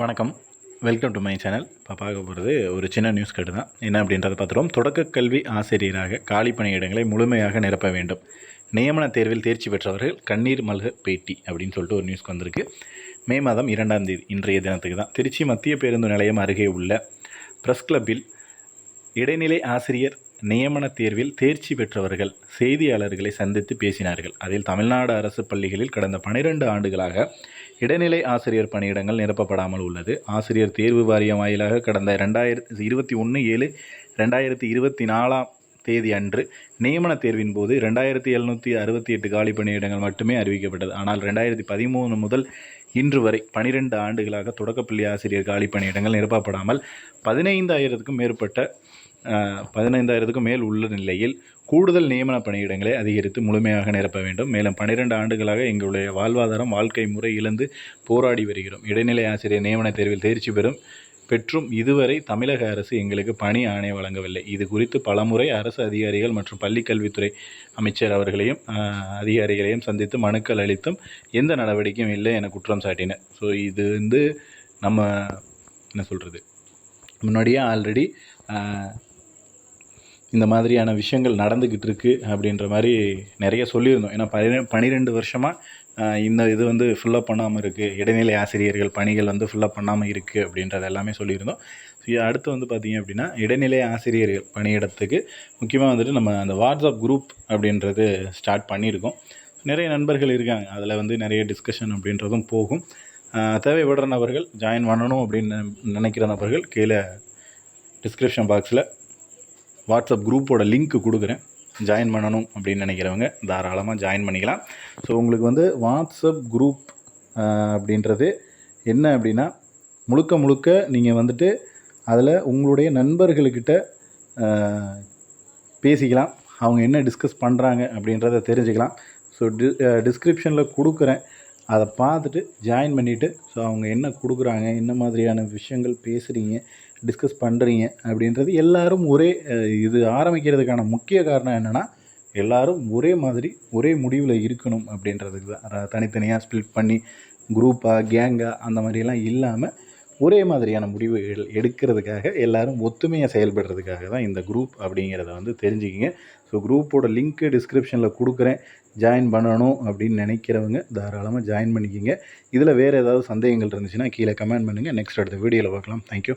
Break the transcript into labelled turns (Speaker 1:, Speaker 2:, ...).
Speaker 1: வணக்கம். Welcome to my channel இப்போ பார்க்க போகிறது ஒரு சின்ன நியூஸ் கட்டு தான் என்ன அப்படின்றத பார்த்துருவோம். தொடக்க கல்வி ஆசிரியராக காலி பணியிடங்களை முழுமையாக நிரப்ப வேண்டும். நியமன தேர்வில் தேர்ச்சி பெற்றவர்கள் கண்ணீர் மல்க பேட்டி அப்படின்னு சொல்லிட்டு ஒரு நியூஸ்க்கு வந்திருக்கு. மே மாதம் இரண்டாம் தேதி இன்றைய தினத்துக்கு தான். திருச்சி மத்திய பேருந்து நிலையம் அருகே உள்ள ப்ரெஸ் கிளப்பில் இடைநிலை ஆசிரியர் நியமன தேர்வில் தேர்ச்சி பெற்றவர்கள் செய்தியாளர்களை சந்தித்து பேசினார்கள். அதில் தமிழ்நாடு அரசு பள்ளிகளில் கடந்த பனிரெண்டு ஆண்டுகளாக இடைநிலை ஆசிரியர் பணியிடங்கள் நிரப்பப்படாமல் உள்ளது. ஆசிரியர் தேர்வு வாரியம் வாயிலாக கடந்த ரெண்டாயிரத்தி இருபத்தி ஒன்று ஏழு ரெண்டாயிரத்தி இருபத்தி நாலாம் தேதி அன்று நியமன தேர்வின் போது ரெண்டாயிரத்தி எழுநூற்றி அறுபத்தி எட்டு காலி பணியிடங்கள் மட்டுமே அறிவிக்கப்பட்டது. ஆனால் ரெண்டாயிரத்தி பதிமூணு முதல் இன்று வரை பனிரெண்டு ஆண்டுகளாக தொடக்கப்பள்ளி ஆசிரியர் காலி பணியிடங்கள் நிரப்பப்படாமல் பதினைந்தாயிரத்துக்கும் மேற்பட்ட பதினைந்தாயிரத்துக்கும் மேல் உள்ள நிலையில் கூடுதல் நியமன பணியிடங்களை அதிகரித்து முழுமையாக நிரப்ப வேண்டும். மேலும் பன்னிரெண்டு ஆண்டுகளாக எங்களுடைய வாழ்வாதாரம் வாழ்க்கை முறை இழந்து போராடி வருகிறோம். இடைநிலை ஆசிரியர் நியமன தேர்வில் தேர்ச்சி பெறும் பெற்றும் இதுவரை தமிழக அரசு எங்களுக்கு பணி ஆணை வழங்கவில்லை. இது குறித்து பலமுறை அரசு அதிகாரிகள் மற்றும் பள்ளிக்கல்வித்துறை அமைச்சர் அவர்களையும் அதிகாரிகளையும் சந்தித்து மனுக்கள் அளித்தும் எந்த நடவடிக்கையும் இல்லை என குற்றம் சாட்டினர். ஸோ இது வந்து நம்ம என்ன சொல்கிறது முன்னாடியே ஆல்ரெடி இந்த மாதிரியான விஷயங்கள் நடந்துக்கிட்டு இருக்கு அப்படின்ற மாதிரி நிறைய சொல்லியிருந்தோம். ஏன்னா பனி பன்னிரெண்டு வருஷமாக இந்த இது வந்து ஃபில்லப் பண்ணாமல் இருக்குது இடைநிலை ஆசிரியர்கள் பணிகள் வந்து ஃபில்லப் பண்ணாமல் இருக்குது அப்படின்றது எல்லாமே சொல்லியிருந்தோம். ஸோ அடுத்து வந்து பார்த்திங்க அப்படின்னா இடைநிலை ஆசிரியர்கள் பணியிடத்துக்கு முக்கியமாக வந்துட்டு நம்ம அந்த வாட்ஸ்அப் குரூப் அப்படின்றது ஸ்டார்ட் பண்ணியிருக்கோம். நிறைய நண்பர்கள் இருக்காங்க. அதில் வந்து நிறைய டிஸ்கஷன் அப்படின்றதும் போகும். தேவைப்படுற நபர்கள் ஜாயின் பண்ணணும் அப்படின்னு நினைக்கிற நபர்கள் கீழே டிஸ்கிரிப்ஷன் பாக்ஸில் வாட்ஸ்அப் குரூப்போட லிங்க் கொடுக்குறேன். ஜாயின் பண்ணணும் அப்படின்னு நினைக்கிறவங்க தாராளமாக ஜாயின் பண்ணிக்கலாம். ஸோ உங்களுக்கு வந்து வாட்ஸ்அப் குரூப் அப்படின்றது என்ன அப்படின்னா முழுக்க முழுக்க நீங்கள் வந்துட்டு அதில் உங்களுடைய நண்பர்களுக்கிட்ட பேசிக்கலாம். அவங்க என்ன டிஸ்கஸ் பண்ணுறாங்க அப்படின்றத தெரிஞ்சுக்கலாம். ஸோ டி டிஸ்கிரிப்ஷனில் கொடுக்குறேன். அதை பார்த்துட்டு ஜாயின் பண்ணிவிட்டு ஸோ அவங்க என்ன கொடுக்குறாங்க என்ன மாதிரியான விஷயங்கள் பேசுகிறீங்க டிஸ்கஸ் பண்ணுறீங்க அப்படின்றது எல்லாரும் ஒரே இது ஆரம்பிக்கிறதுக்கான முக்கிய காரணம் என்னென்னா எல்லாரும் ஒரே மாதிரி ஒரே முடிவில் இருக்கணும் அப்படின்றதுக்கு தான். தனித்தனியாக ஸ்பிளிட் பண்ணி குரூப்பாக கேங்காக அந்த மாதிரியெல்லாம் இல்லாமல் ஒரே மாதிரியான முடிவுகள் எடுக்கிறதுக்காக எல்லாரும் ஒத்துமையாக செயல்படுறதுக்காக தான் இந்த குரூப் அப்படிங்கிறத வந்து தெரிஞ்சுக்கிங்க. ஸோ குரூப்போட லிங்க்கு டிஸ்கிரிப்ஷனில் கொடுக்குறேன். ஜாயின் பண்ணணும் அப்படின்னு நினைக்கிறவங்க தாராளமாக ஜாயின் பண்ணிக்கிங்க. இதில் வேறு ஏதாவது சந்தேகங்கள் இருந்துச்சுன்னா கீழே கமெண்ட் பண்ணுங்கள் நெக்ஸ்ட் அடுத்த வீடியோவில் பார்க்கலாம். தேங்க்யூ